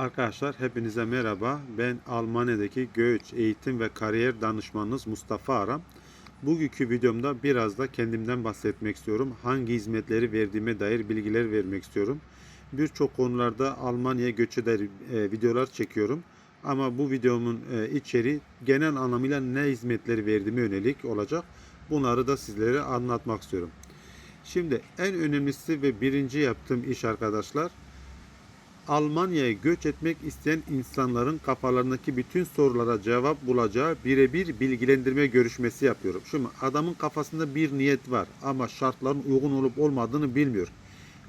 Arkadaşlar hepinize merhaba. Ben Almanya'daki Göç Eğitim ve Kariyer Danışmanınız Mustafa Aram. Bugünkü videomda biraz da kendimden bahsetmek istiyorum. Hangi hizmetleri verdiğime dair bilgiler vermek istiyorum. Birçok konularda Almanya'ya göçe dair e, videolar çekiyorum. Ama bu videomun e, içeriği genel anlamıyla ne hizmetleri verdiğime yönelik olacak. Bunları da sizlere anlatmak istiyorum. Şimdi en önemlisi ve birinci yaptığım iş arkadaşlar Almanya'ya göç etmek isteyen insanların kafalarındaki bütün sorulara cevap bulacağı birebir bilgilendirme görüşmesi yapıyorum. Şimdi adamın kafasında bir niyet var ama şartların uygun olup olmadığını bilmiyor.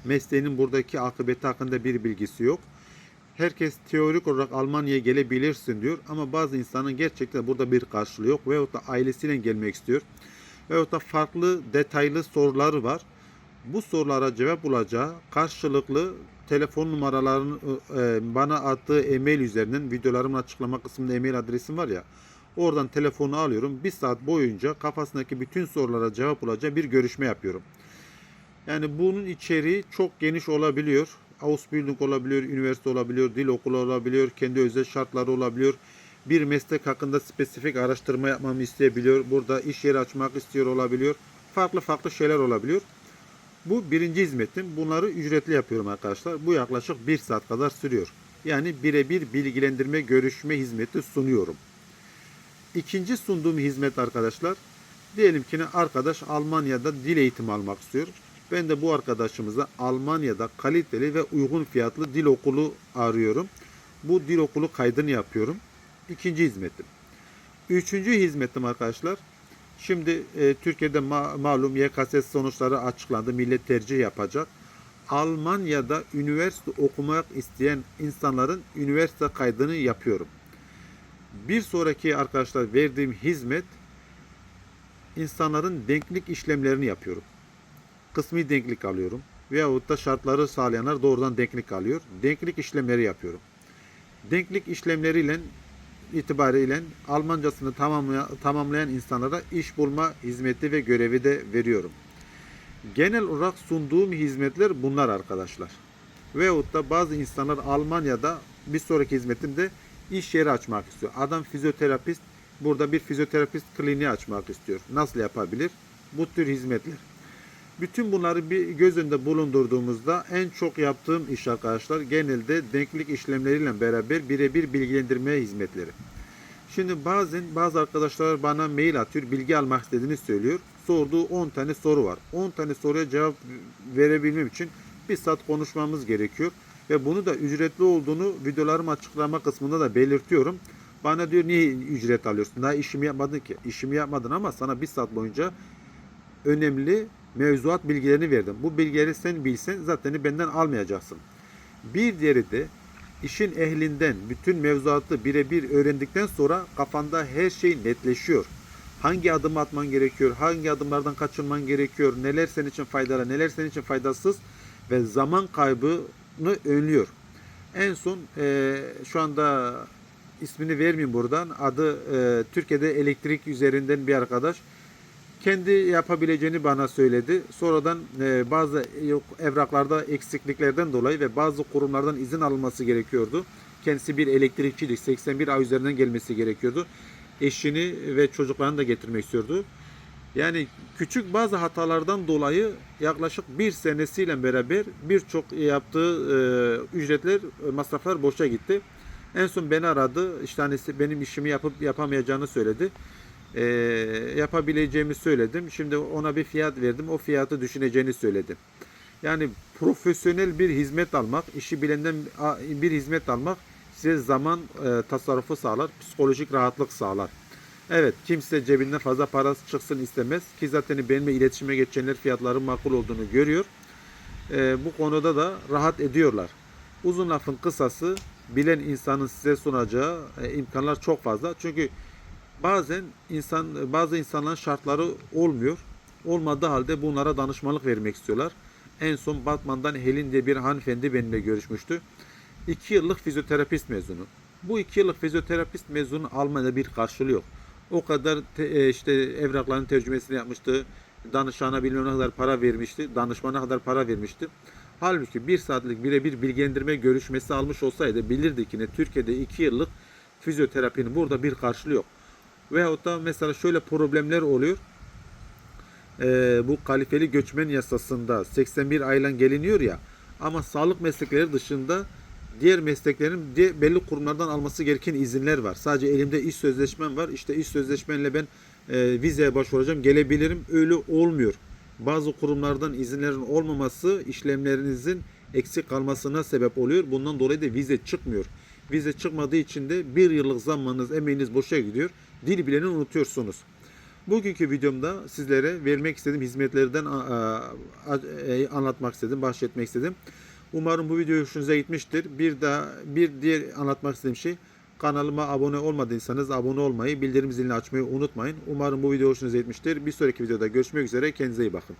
Mesleğinin buradaki akıbeti hakkında bir bilgisi yok. Herkes teorik olarak Almanya'ya gelebilirsin diyor ama bazı insanın gerçekten burada bir karşılığı yok veyahut da ailesiyle gelmek istiyor. Veyahut da farklı detaylı soruları var bu sorulara cevap bulacağı karşılıklı telefon numaralarını e, bana attığı e-mail üzerinden videolarımın açıklama kısmında e-mail adresim var ya oradan telefonu alıyorum. Bir saat boyunca kafasındaki bütün sorulara cevap bulacağı bir görüşme yapıyorum. Yani bunun içeriği çok geniş olabiliyor. Ausbildung olabiliyor, üniversite olabiliyor, dil okulu olabiliyor, kendi özel şartları olabiliyor. Bir meslek hakkında spesifik araştırma yapmamı isteyebiliyor. Burada iş yeri açmak istiyor olabiliyor. Farklı farklı şeyler olabiliyor. Bu birinci hizmetim. Bunları ücretli yapıyorum arkadaşlar. Bu yaklaşık bir saat kadar sürüyor. Yani birebir bilgilendirme, görüşme hizmeti sunuyorum. İkinci sunduğum hizmet arkadaşlar. Diyelim ki arkadaş Almanya'da dil eğitimi almak istiyor. Ben de bu arkadaşımıza Almanya'da kaliteli ve uygun fiyatlı dil okulu arıyorum. Bu dil okulu kaydını yapıyorum. İkinci hizmetim. Üçüncü hizmetim arkadaşlar. Şimdi e, Türkiye'de ma- malum YKS sonuçları açıklandı. Millet tercih yapacak. Almanya'da üniversite okumak isteyen insanların üniversite kaydını yapıyorum. Bir sonraki arkadaşlar verdiğim hizmet insanların denklik işlemlerini yapıyorum. Kısmi denklik alıyorum. Veyahut da şartları sağlayanlar doğrudan denklik alıyor. Denklik işlemleri yapıyorum. Denklik işlemleriyle itibariyle Almancasını tamamlayan, insanlara iş bulma hizmeti ve görevi de veriyorum. Genel olarak sunduğum hizmetler bunlar arkadaşlar. Veyahut da bazı insanlar Almanya'da bir sonraki hizmetimde iş yeri açmak istiyor. Adam fizyoterapist, burada bir fizyoterapist kliniği açmak istiyor. Nasıl yapabilir? Bu tür hizmetler. Bütün bunları bir göz önünde bulundurduğumuzda en çok yaptığım iş arkadaşlar genelde denklik işlemleriyle beraber birebir bilgilendirme hizmetleri. Şimdi bazen bazı arkadaşlar bana mail atıyor, bilgi almak istediğini söylüyor. Sorduğu 10 tane soru var. 10 tane soruya cevap verebilmem için bir saat konuşmamız gerekiyor. Ve bunu da ücretli olduğunu videolarım açıklama kısmında da belirtiyorum. Bana diyor niye ücret alıyorsun? Daha işimi yapmadın ki. İşimi yapmadın ama sana bir saat boyunca önemli mevzuat bilgilerini verdim. Bu bilgileri sen bilsen zaten benden almayacaksın. Bir diğeri de işin ehlinden bütün mevzuatı birebir öğrendikten sonra kafanda her şey netleşiyor. Hangi adım atman gerekiyor, hangi adımlardan kaçınman gerekiyor, neler senin için faydalı, neler senin için faydasız ve zaman kaybını önlüyor. En son e, şu anda ismini vermeyeyim buradan. Adı e, Türkiye'de elektrik üzerinden bir arkadaş kendi yapabileceğini bana söyledi. Sonradan e, bazı evraklarda eksikliklerden dolayı ve bazı kurumlardan izin alınması gerekiyordu. Kendisi bir elektrikçiydi. 81 ay üzerinden gelmesi gerekiyordu. Eşini ve çocuklarını da getirmek istiyordu. Yani küçük bazı hatalardan dolayı yaklaşık bir senesiyle beraber birçok yaptığı e, ücretler, e, masraflar boşa gitti. En son beni aradı. İşte hani benim işimi yapıp yapamayacağını söyledi e, yapabileceğimi söyledim. Şimdi ona bir fiyat verdim. O fiyatı düşüneceğini söyledi. Yani profesyonel bir hizmet almak, işi bilenden bir hizmet almak size zaman e, tasarrufu sağlar, psikolojik rahatlık sağlar. Evet, kimse cebinden fazla parası çıksın istemez ki zaten benimle iletişime geçenler fiyatların makul olduğunu görüyor. E, bu konuda da rahat ediyorlar. Uzun lafın kısası bilen insanın size sunacağı e, imkanlar çok fazla. Çünkü bazen insan bazı insanların şartları olmuyor. Olmadığı halde bunlara danışmanlık vermek istiyorlar. En son Batman'dan Helin diye bir hanımefendi benimle görüşmüştü. 2 yıllık fizyoterapist mezunu. Bu 2 yıllık fizyoterapist mezunu Almanya'da bir karşılığı yok. O kadar te, e, işte evrakların tercümesini yapmıştı. Danışana bilmem ne kadar para vermişti. Danışmana kadar para vermişti. Halbuki bir saatlik birebir bilgilendirme görüşmesi almış olsaydı bilirdi ki ne Türkiye'de 2 yıllık fizyoterapinin burada bir karşılığı yok. Veyahut da mesela şöyle problemler oluyor. Ee, bu kalifeli göçmen yasasında 81 ayla geliniyor ya ama sağlık meslekleri dışında diğer mesleklerin diğer belli kurumlardan alması gereken izinler var. Sadece elimde iş sözleşmem var. İşte iş sözleşmenle ben e, vizeye başvuracağım gelebilirim. Öyle olmuyor. Bazı kurumlardan izinlerin olmaması işlemlerinizin eksik kalmasına sebep oluyor. Bundan dolayı da vize çıkmıyor. Vize çıkmadığı için de bir yıllık zamanınız, emeğiniz boşa gidiyor. Dil bileni unutuyorsunuz. Bugünkü videomda sizlere vermek istediğim hizmetlerden e, anlatmak istedim, bahsetmek istedim. Umarım bu video hoşunuza gitmiştir. Bir daha bir diğer anlatmak istediğim şey kanalıma abone olmadıysanız abone olmayı, bildirim zilini açmayı unutmayın. Umarım bu video hoşunuza gitmiştir. Bir sonraki videoda görüşmek üzere. Kendinize iyi bakın.